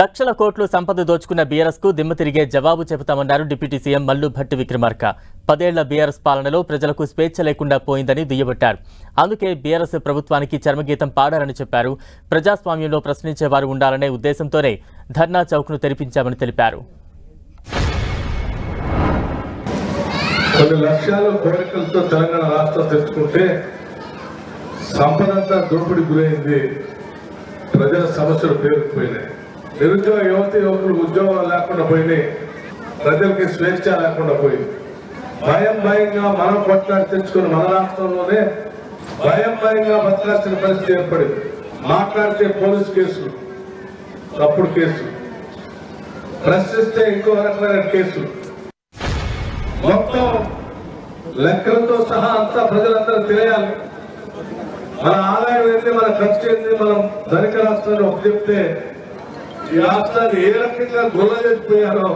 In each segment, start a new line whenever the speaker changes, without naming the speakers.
లక్షల కోట్లు సంపద దోచుకున్న బీఆర్ఎస్కు దిమ్మ తిరిగే జవాబు చెబుతామన్నారు డిప్యూటీ సీఎం మల్లు భట్టి విక్రమార్క. పదేళ్ళ బీఆర్ఎస్ పాలనలో ప్రజలకు స్వేచ్ఛ లేకుండా పోయిందని దుయ్యబట్టారు. అందుకే బీఆర్ఎస్ ప్రభుత్వానికి చర్మగీతం పాడారని చెప్పారు. ప్రజాస్వామ్యంలో ప్రశ్నించేవారు ఉండాలనే ఉద్దేశంతోనే ధర్నా చౌక్ను తెరిపించామని తెలిపారు.
కొన్ని లక్ష్యాలు కోరికలతో తెలంగాణ రాష్ట్రం తెచ్చుకుంటే సంపదంతా దోపిడి గురైంది. ప్రజల సమస్యలు పేరుకుపోయినాయి నిరుద్యోగ యువతి యువకులు ఉద్యోగాలు లేకుండా పోయినాయి ప్రజలకి స్వేచ్ఛ లేకుండా పోయింది. భయం భయంగా మనం కొట్లాడి తెచ్చుకుని మన రాష్ట్రంలోనే భయం భయంగా బతకాల్సిన పరిస్థితి ఏర్పడింది. మాట్లాడితే పోలీస్ కేసులు తప్పుడు కేసులు ప్రశ్నిస్తే ఇంకో రకమైన కేసులు. మొత్తం లెక్కలతో సహా అంతా ప్రజలందరూ తెలియాలి మన ఆదాయం ఏంటి మన ఖర్చు ఏంటి మనం ధనిక రాష్ట్రాన్ని ఒక చెప్తే రాష్ట్రాన్ని ఏ రకంగా గుల్ల చేసిపోయారో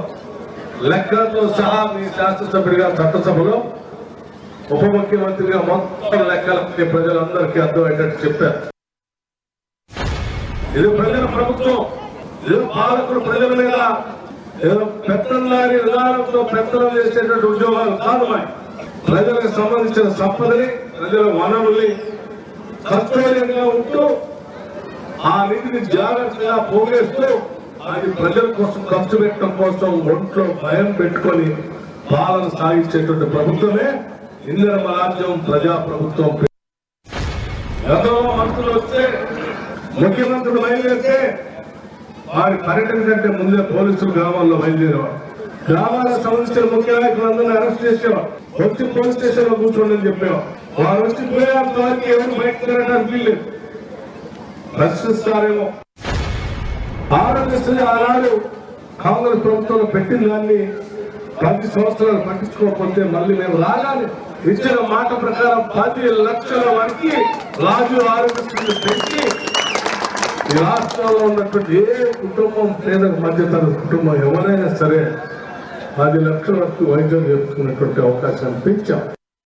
లెక్కలతో సహా మీ శాసనసభ్యుడిగా చట్టసభలో ఉప ముఖ్యమంత్రిగా మొత్తం లెక్కలకి ప్రజలందరికీ అర్థమయ్యేటట్టు చెప్పారు. ఇది ప్రజల ప్రభుత్వం ఇది పాలకులు ప్రజల మీద ఏదో పెత్తనారి విధానంతో పెత్తనం చేసేటువంటి ఉద్యోగాలు కాదు ప్రజలకు సంబంధించిన సంపదని ప్రజల వనరుల్ని కర్తవ్యంగా ఉంటూ ఆ నిధిని జాగ్రత్తగా పోగేస్తూ అది ప్రజల కోసం ఖర్చు పెట్టడం కోసం ఒంట్లో భయం పెట్టుకొని పాలన సాగించేటువంటి ప్రభుత్వమే ఇందిరమ్మ రాజ్యం ప్రజా ప్రభుత్వం గతంలో మంత్రులు వస్తే ముఖ్యమంత్రులు బయలుదేరితే వారి పర్యటన కంటే ముందే పోలీసులు గ్రామాల్లో బయలుదేరేవారు. గ్రామాలకు సంబంధించిన ముఖ్య నాయకులందరినీ అరెస్ట్ చేసేవారు. వచ్చి పోలీస్ స్టేషన్లో కూర్చోండి అని చెప్పేవారు. వారు వచ్చి పోయే వారికి ఎవరు బయట తిరగడానికి వీల్లేదు. ప్రశ్నిస్తారేమో. ఆరోగ్యశ్రీ ఆనాడు కాంగ్రెస్ ప్రభుత్వంలో పెట్టిన దాన్ని పది సంవత్సరాలు పట్టించుకోకపోతే మళ్ళీ మేము రాగాలి ఇచ్చిన మాట ప్రకారం పది లక్షల వరకు రాజు ఆరోగ్యశ్రీ పెంచి ఈ రాష్ట్రంలో ఉన్నటువంటి ఏ కుటుంబం పేద మధ్యతరగతి కుటుంబం ఎవరైనా సరే పది లక్షల వరకు వైద్యం చేసుకున్నటువంటి అవకాశాన్ని పెంచాం.